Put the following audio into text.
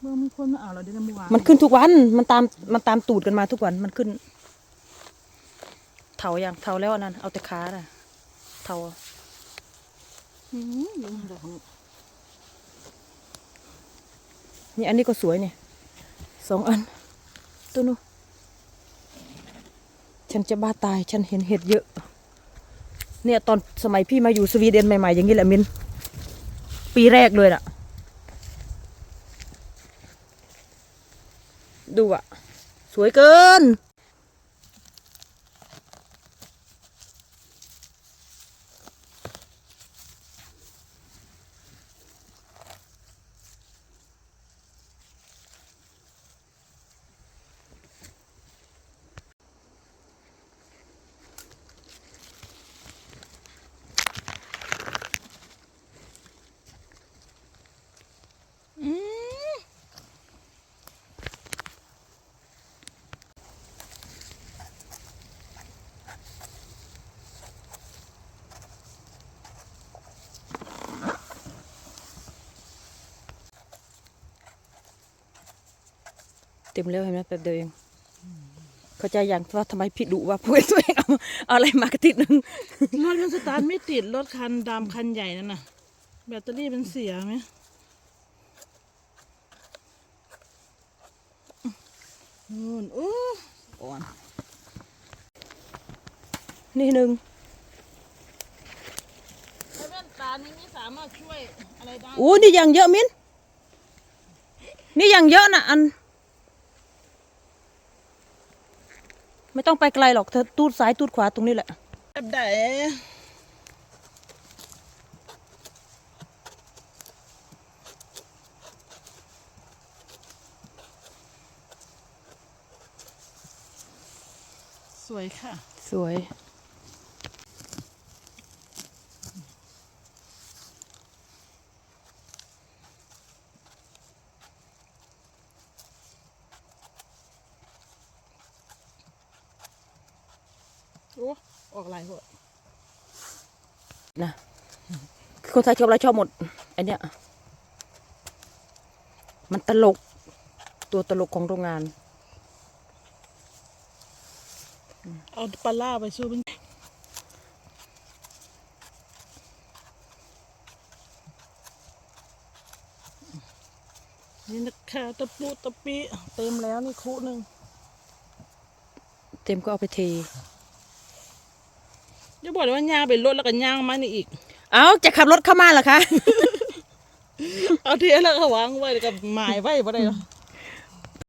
เมื่อมีคนมาเอาเราได้ในเมื่อวานมันขึ้นทุกวัน มันตาม มันตามตูดกันมาทุกวัน มันขึ้น เถาอย่างเถาแล้วอันนั้นเอาแต่ขาน่ะ เถาอืมเดี๋ยวมันดอกนี่นี่อันนี้ก็สวยเนี่ย สองอัน ตัวนู้นฉันจะบ้าตาย ฉันเห็นเห็ดเยอะ เนี่ยตอนสมัยพี่มาอยู่สวีเดนใหม่ๆอย่างนี้แหละมิน ปีแรกเลยน่ะ ดูอะสวยเกิน เต็มแล้วเห็นไหมแป๊บเดียวเองเข้าใจอย่างว่าทำไมพี่ดุว่าพวกตัวเองเอาเอาอะไรมากระติดหนึ่งรถมันสตาร์ทไม่ติดรถคันดำคันใหญ่นั่นน่ะ แบตเตอรี่มันเสียไหมนู่นอู้อ่อนนี่หนึ่งไอ้แว่นตานี้ไม่สามารถช่วยอะไรได้อู้นี่ยังเยอะมิ้นนี่ยังเยอะนะอัน ไม่ต้องไปไกลหรอกเธอตูดซ้ายตูดขวาตรงนี้แหละแบบไหนสวยค่ะ สวย อ้ออกหลายหัวนะคนไทยชอบอะไรชอบหมดไอเนี้ยมันตลก ตัวตลกของโรงงาน เอาปลาล่าไปสู้มันนี่นะคะตะปูตะปีเต็มแล้วนี่คุหนึ่ง เต็มก็เอาไปเท อย่าบอกเลยว่าย่างไปรถแล้วก็ย่างมานี่อีก เอาจะขับรถเข้ามาเหรอคะ เอาเทียแล้วก็วางไว้แล้วก็หมายไว้บ่ได้หรอ